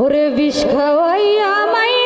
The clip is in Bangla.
ওরে বিষ খাওয়াইয়া মাই